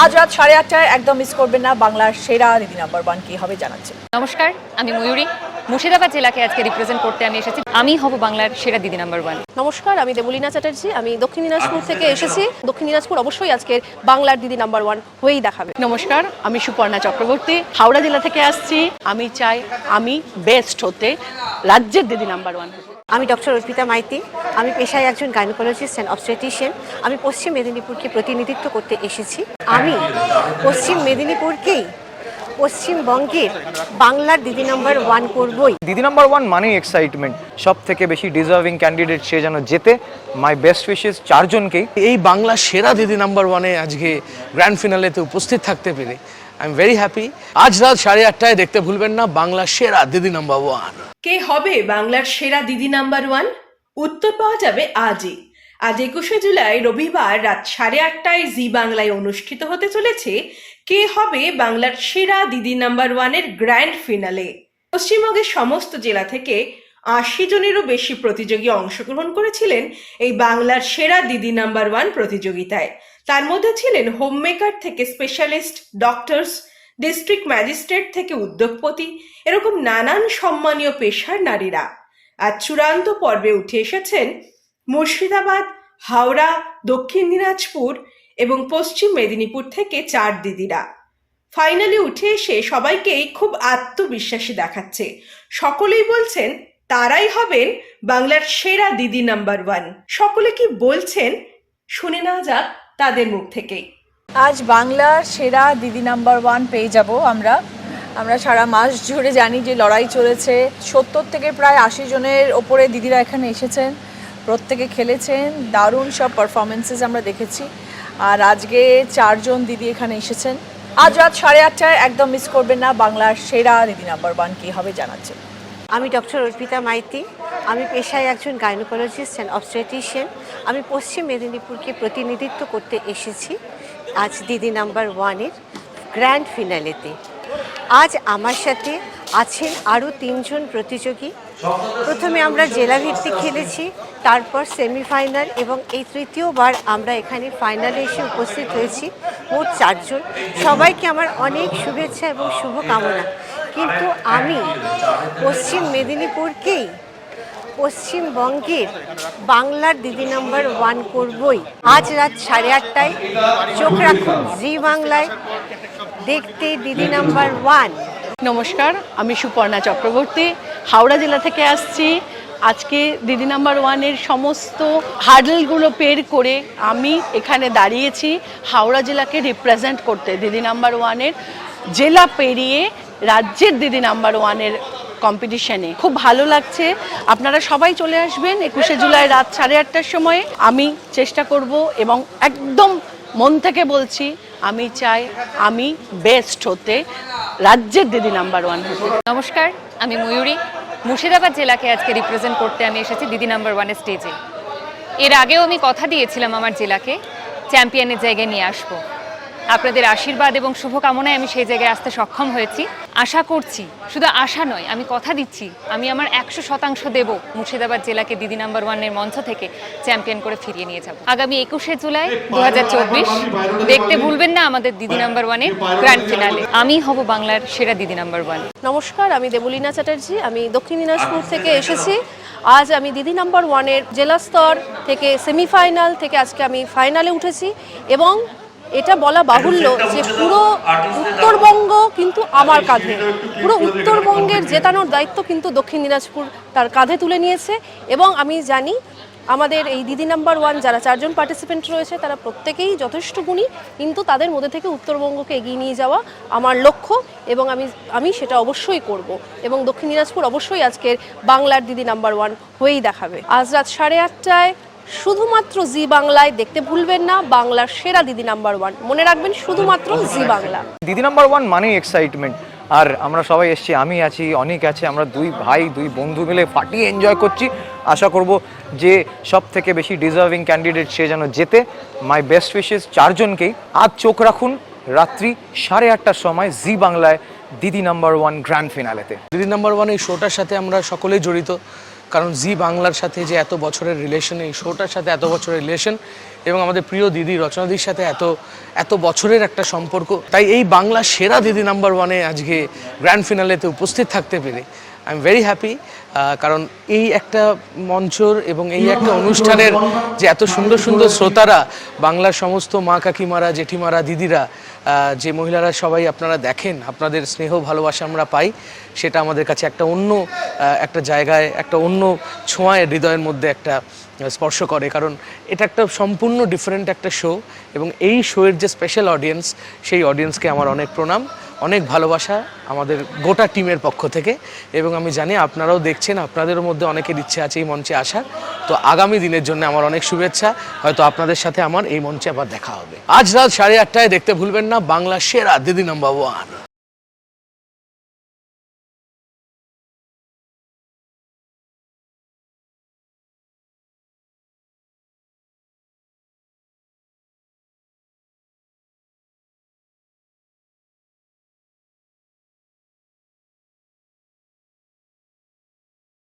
আজ রাত সাড়ে আটটায় একদম মিস করবেন না বাংলার সেরা দিদি নাম্বার ওয়ান কি হবে জানাচ্ছে। নমস্কার, আমি ময়ূরী। মুর্শিদাবাদ জেলাকে আজকে রিপ্রেজেন্ট করতে আমি এসেছি। আমি হব বাংলার সেরা দিদি নাম্বার ওয়ান নমস্কার আমি দেবলীনা চ্যাটার্জি আমি দক্ষিণ দিনাজপুর থেকে এসেছি। দক্ষিণ দিনাজপুর অবশ্যই আজকের বাংলার দিদি নাম্বার ওয়ান হয়েই দেখাবে। নমস্কার আমি সুপর্ণা চক্রবর্তী হাওড়া জেলা থেকে আসছি। আমি চাই আমি বেস্ট হতে রাজ্যের দিদি নাম্বার ওয়ান আমি ডক্টর অর্পিতা মাইতি আমি পেশায় একজন গাইনোকোলজিস্ট অ্যান্ড অবস্ট্রেটিশিয়ান আমি পশ্চিম মেদিনীপুরকে প্রতিনিধিত্ব করতে এসেছি। আমি পশ্চিম মেদিনীপুরকেই পশ্চিমবঙ্গের বাংলার দিদি নম্বর ওয়ান করবই। দিদি নাম্বার ওয়ান মানেই এক্সাইটমেন্ট সব থেকে বেশি ডিজার্ভিং ক্যান্ডিডেট সে যেন যেতে মাই বেস্ট উইশেস চারজনকেই। এই বাংলা সেরা দিদি নাম্বার ওয়ানে আজকে গ্র্যান্ড ফিনালেতে উপস্থিত থাকতে পেরে আই এম ভেরি হ্যাপি আজ রাত সাড়ে আটটায় দেখতে ভুলবেন না বাংলা সেরা দিদি নাম্বার ওয়ান। কে হবে বাংলার সেরা দিদি নাম্বার ওয়ান? উত্তর পাওয়া যাবে আজই। আজ একুশে জুলাই রবিবার রাত সাড়ে আটটায় জি বাংলায় অনুষ্ঠিত হতে চলেছে কে হবে বাংলার সেরা দিদি নাম্বার ওয়ানের গ্র্যান্ড ফিনালে। পশ্চিমবঙ্গের সমস্ত জেলা থেকে আশি জনেরও বেশি প্রতিযোগী অংশগ্রহণ করেছিলেন এই বাংলার সেরা দিদি নাম্বার ওয়ান প্রতিযোগিতায়। তার মধ্যে ছিলেন হোমমেকার থেকে স্পেশালিস্ট, ডক্টরস, ডিস্ট্রিক্ট ম্যাজিস্ট্রেট থেকে উদ্যোগপতি, এরকম নানান সম্মানীয় পেশার নারীরা। আজ চূড়ান্ত পর্বে উঠে এসেছেন মুর্শিদাবাদ, হাওড়া, দক্ষিণ দিনাজপুর এবং পশ্চিম মেদিনীপুর থেকে চার দিদিরা। ফাইনালে উঠে এসে সবাইকেই খুব আত্মবিশ্বাসী দেখাচ্ছে। সকলেই বলছেন, তারাই হবেন বাংলার সেরা দিদি নাম্বার ওয়ান সকলে কি বলছেন? শুনে না যাক তাদের মুখ থেকেই আজ বাংলার সেরা দিদি নাম্বার ওয়ান পেয়ে যাব আমরা। আমরা সারা মাস জুড়ে জানি যে লড়াই চলেছে। সত্তর থেকে প্রায় আশি জনের ওপরে দিদিরা এখানে এসেছেন। প্রত্যেকে খেলেছেন, দারুণ সব পারফরমেন্সেস আমরা দেখেছি। আর আজকে চারজন দিদি এখানে এসেছেন। আজ রাত সাড়ে আটটায় একদম মিস করবেন না, বাংলার সেরা দিদি নাম্বার ওয়ান কী হবে জানাচ্ছে। আমি ডক্টর অর্পিতা মাইতি। আমি পেশায় একজন গাইনোকোলজিস্ট অ্যান্ড অবস্ট্রেটিশিয়ান আমি পশ্চিম মেদিনীপুরকে প্রতিনিধিত্ব করতে এসেছি। আজ দিদি নাম্বার ওয়ানের গ্র্যান্ড ফিনালেতে আজ আমার সাথে আছেন আরও তিনজন প্রতিযোগী। প্রথমে আমরা জেলাভিত্তিক খেলেছি, তারপর সেমিফাইনাল এবং এই তৃতীয়বার আমরা এখানে ফাইনালে এসে উপস্থিত হয়েছি, মোট চারজন। সবাইকে আমার অনেক শুভেচ্ছা এবং শুভকামনা। কিন্তু আমি পশ্চিম মেদিনীপুরকেই পশ্চিমবঙ্গের বাংলার দিদি নম্বর ওয়ান করবই। আজ রাত সাড়ে আটটায় চোখ রাখুন জি বাংলায়। দেখতে দিদি নাম্বার ওয়ান। নমস্কার, আমি সুপর্ণা চক্রবর্তী, হাওড়া জেলা থেকে আসছি। আজকে দিদি নাম্বার ওয়ানের সমস্ত হার্ডেলগুলো পের করে আমি এখানে দাঁড়িয়েছি, হাওড়া জেলাকে রিপ্রেজেন্ট করতে দিদি নাম্বার ওয়ানের। জেলা পেরিয়ে রাজ্যের দিদি নাম্বার ওয়ানের কম্পিটিশনে খুব ভালো লাগছে। আপনারা সবাই চলে আসবেন একুশে জুলাই রাত সাড়ে আটটার সময়। আমি চেষ্টা করব এবং একদম মন থেকে বলছি আমি চাই আমি বেস্ট হতে রাজ্যের দিদি নাম্বার ওয়ান হতে। নমস্কার, আমি ময়ূরী। মুর্শিদাবাদ জেলাকে আজকে রিপ্রেজেন্ট করতে আমি এসেছি দিদি নাম্বার ওয়ানের স্টেজে এর আগেও আমি কথা দিয়েছিলাম আমার জেলাকে চ্যাম্পিয়নের জায়গায় নিয়ে আসব। আপনাদের আশীর্বাদ এবং শুভকামনায় আমি সেই জায়গায় আসতে সক্ষম হয়েছি। আশা করছি, শুধু আশা নয়, আমি কথা দিচ্ছি, আমি আমার একশো শতাংশ দেব মুর্শিদাবাদ জেলাকে দিদি নাম্বার ওয়ানের মঞ্চ থেকে চ্যাম্পিয়ন করে ফিরিয়ে নিয়ে যাব। আগামী একুশে জুলাই দুহাজার চব্বিশ, দেখতে ভুলবেন না আমাদের দিদি নাম্বার ওয়ানের গ্র্যান্ড ফিনালে আমি হব বাংলার সেরা দিদি নাম্বার ওয়ান। নমস্কার, আমি দেবলীনা চ্যাটার্জি, আমি দক্ষিণ দিনাজপুর থেকে এসেছি। আজ আমি দিদি নাম্বার ওয়ানের জেলা স্তর থেকে সেমিফাইনাল থেকে আজকে আমি ফাইনালে উঠেছি এবং এটা বলা বাহুল্য যে পুরো উত্তরবঙ্গ কিন্তু আমার কাঁধে। পুরো উত্তরবঙ্গের জেতানোর দায়িত্ব কিন্তু দক্ষিণ দিনাজপুর তার কাঁধে তুলে নিয়েছে। এবং আমি জানি আমাদের এই দিদি নাম্বার ওয়ান যারা চারজন পার্টিসিপেন্ট রয়েছে তারা প্রত্যেকেই যথেষ্ট গুণী কিন্তু তাদের মধ্যে থেকে উত্তরবঙ্গকে এগিয়ে নিয়ে যাওয়া আমার লক্ষ্য এবং আমি আমি সেটা অবশ্যই করব। এবং দক্ষিণ দিনাজপুর অবশ্যই আজকের বাংলার দিদি নাম্বার ওয়ান হয়েই দেখাবে। আজ রাত সাড়ে আটটায় শুধুমাত্র জি বাংলায় দেখতে ভুলবেন না বাংলার সেরা দিদি নাম্বার ওয়ান। মনে রাখবেন শুধুমাত্র Zee Bangla. Didi number one মানেই এক্সাইটমেন্ট আর আমরা সবাই এসেছি আমি আছি অনেক আছে আমরা দুই ভাই দুই বন্ধু মিলে ফাটিয়ে এনজয় করছি। আশা করব যে সব থেকে বেশি ডিজার্ভিং ক্যান্ডিডেট সে যেন যেতে মাই বেস্ট উইশেস চারজনকেই। আজ চোখ রাখুন রাত্রি সাড়ে আটটার সময় জি বাংলায় দিদি নাম্বার ওয়ান গ্র্যান্ড ফিনালেতে দিদি নাম্বার ওয়ান এই শোটার সাথে আমরা সকলেই জড়িত। কারণ জি বাংলার সাথে যে এত বছরের রিলেশন এই শোটার সাথে এত বছরের রিলেশন এবং আমাদের প্রিয় দিদি রচনাদির সাথে এত এত বছরের একটা সম্পর্ক, তাই এই বাংলা সেরা দিদি নাম্বার ওয়ানে আজকে গ্র্যান্ড ফিনালেতে উপস্থিত থাকতে পেরে আই এম ভেরি হ্যাপি কারণ এই একটা মঞ্চর এবং এই একটা অনুষ্ঠানের যে এত সুন্দর সুন্দর শ্রোতারা বাংলার সমস্ত মা কাকিমারা, জেঠিমারা, দিদিরা যে মহিলারা সবাই আপনারা দেখেন, আপনাদের স্নেহ ভালোবাসা আমরা পাই, সেটা আমাদের কাছে একটা অন্য একটা জায়গায়, একটা অন্য ছোঁয়ায়, হৃদয়ের মধ্যে একটা স্পর্শ করে। কারণ এটা একটা সম্পূর্ণ ডিফারেন্ট একটা শো এবং এই শোয়ের যে স্পেশাল অডিয়েন্স সেই অডিয়েন্সকে আমার অনেক প্রণাম, অনেক ভালোবাসা আমাদের গোটা টিমের পক্ষ থেকে এবং আমি জানি আপনারাও দেখছেন আপনাদেরও মধ্যে অনেকের ইচ্ছে আছে এই মঞ্চে আসার তো আগামী দিনের জন্য আমার অনেক শুভেচ্ছা, হয়তো আপনাদের সাথে আমার এই মঞ্চে আবার দেখা হবে। আজ রাত সাড়ে আটটায় দেখতে ভুলবেন না বাংলা সেরা দিদি নাম্বার ওয়ান